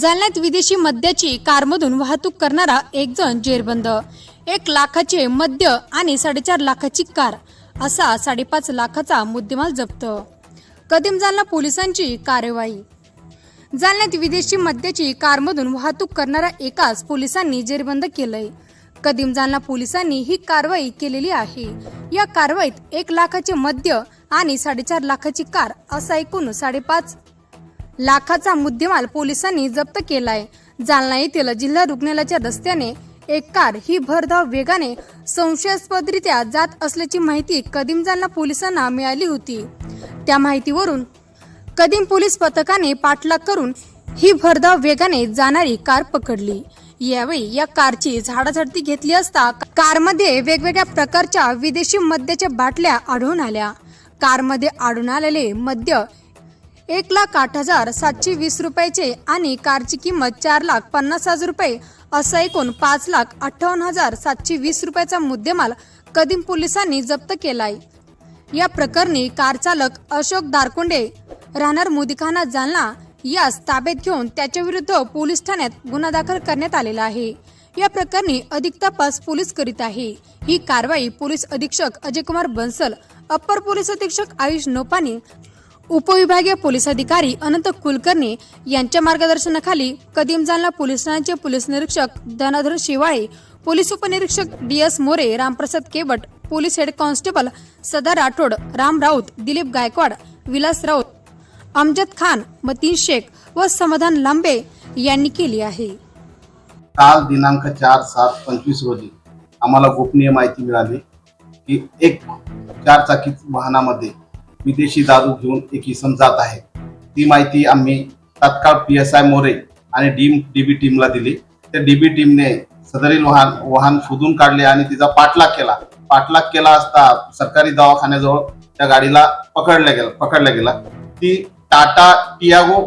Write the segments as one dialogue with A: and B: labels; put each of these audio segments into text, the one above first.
A: जालन्यात विदेशी मद्याची कारमधून वाहतूक करणारा एक जण जेरबंद. एक लाखाचे मद्य आणि साडेचार लाखाची कार असा साडेपाच लाखाचा मुद्देमाल जप्त. कदीम जालना पोलिसांची कार्यवाही. जालन्यात विदेशी मद्याची कारमधून वाहतूक करणारा एकाच पोलिसांनी जेरबंद केलंय. कदीम जालना पोलिसांनी ही कारवाई केलेली आहे. या कारवाईत एक लाखाचे मद्य आणि साडेचार लाखाची कार असा एकूण साडेपाच लाखाचा मुद्देमाल पोलिसांनी जप्त केलाय. जालना येथील जिल्हा रुग्णालयाच्या रस्त्याने एक कार ही भरधाव वेगाने संशयास्पदरित्या जात असल्याची माहिती कदीम जालना पोलिसांना मिळाली होती. त्या माहितीवरून कदीम पोलीस पथकाने पाठलाग करून ही भरधाव वेगाने जाणारी कार पकडली. यावेळी या कारची झाडाझडती घेतली असता कारमध्ये वेगवेगळ्या प्रकारच्या विदेशी मद्याच्या बाटल्या आढळून आल्या. कारमध्ये आढळून आलेले मद्य एक लाख आठ हजार सातशे वीस रुपयाचे आणि कारची किंमत चार लाख पन्नास हजार रुपये असा एकूण पाच लाख अठ्ठावन्न हजार सातशे वीस रुपयाचा मुद्देमाल कदीम पोलिसांनी जप्त केलाय. या प्रकरणी कार चालक अशोक दारकोंडे राहणार मोदीखाना जालना यास ताब्यात घेऊन त्याच्याविरुद्ध पोलीस ठाण्यात गुन्हा दाखल करण्यात आलेला आहे. या प्रकरणी अधिक तपास पोलीस करीत आहे. ही कारवाई पोलीस अधीक्षक अजय कुमार बन्सल अप्पर पोलीस अधीक्षक आयुष नोपानी उपविभागीय पोलीस अधिकारी अनंत कुलकर्णी यांच्या मार्गदर्शनाखाली कदीम जालना पोलीस ठाण्याचे पोलीस निरीक्षक धनाधर शिवाळे पोलीस उपनिरीक्षक D S More Ramprasad Kewat police head constable Sada Rathod Ram Raut Dilip Gaikwad Vilas Raut Amjad Khan Mateen Shaikh व समाधान लांबे यांनी केली आहे.
B: काल दिनांक चार सात पंचवीस रोजी आम्हाला गोपनीय माहिती मिळाली की एक चारचाकी वाहनामध्ये विदेशी दारू घेऊन एक इसम जात आहे. ती माहिती आम्ही तात्काळ पी एस आय मोरे आणि डीम डीबी टीमला दिली. त्या डीबी टीमने सदरील वाहन वाहन शोधून काढले आणि तिचा पाठलाग केला. पाठलाग केला असता सरकारी दवाखान्याजवळ त्या गाडीला पकडल्या गेला पकडला गेला. ती टाटा टियागो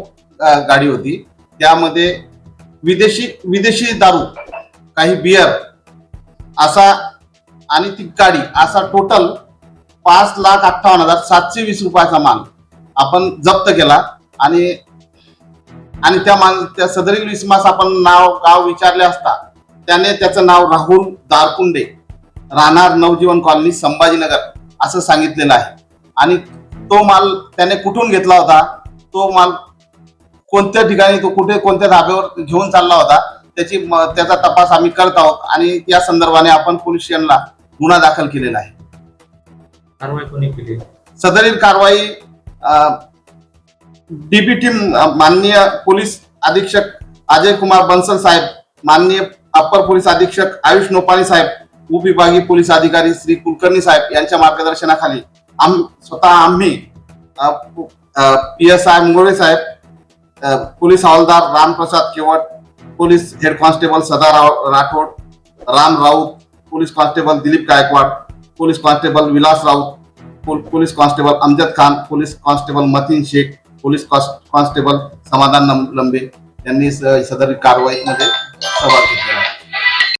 B: गाडी होती. त्यामध्ये विदेशी विदेशी दारू काही बियर असा आणि ती गाडी असा टोटल पाच लाख अठ्ठावन्न हजार सातशे वीस रुपयाचा माल आपण जप्त केला. आणि आणि त्या मान त्या सदरील विस्मास आपण नाव गाव विचारले असता त्याने त्याचं नाव राहुल दारकुंडे राहणार नवजीवन कॉलनी संभाजीनगर असं सांगितलेलं आहे. आणि तो माल त्याने कुठून घेतला होता? तो माल कोणत्या ठिकाणी तो कुठे कोणत्या धाब्यावर घेऊन चालला होता? त्याची म- त्याचा तपास आम्ही करत आहोत. आणि या संदर्भाने आपण पोलीस स्टेशनला गुन्हा दाखल केलेला आहे.
C: कारवाई कोणी केली?
B: सदरील कारवाई डीबी टीम माननीय पोलीस अधीक्षक अजय कुमार बन्सल साहेब माननीय अप्पर पोलीस अधीक्षक आयुष नोपाणी साहेब उपविभागीय पोलीस अधिकारी श्री कुलकर्णी साहेब यांच्या मार्गदर्शनाखाली आम स्वतः आम्ही पी एस आय मुंगोळे साहेब पोलीस हवालदार Ramprasad Kewat police head constable Sadarao Rathod Ram Raut police constable Dilip Gaikwad police constable Vilas Raut police constable Amjad Khan police constable Matin Shaikh police constable Samadhan Lambe यांनी स- सदर कारवाईमध्ये सहभाग घेतला.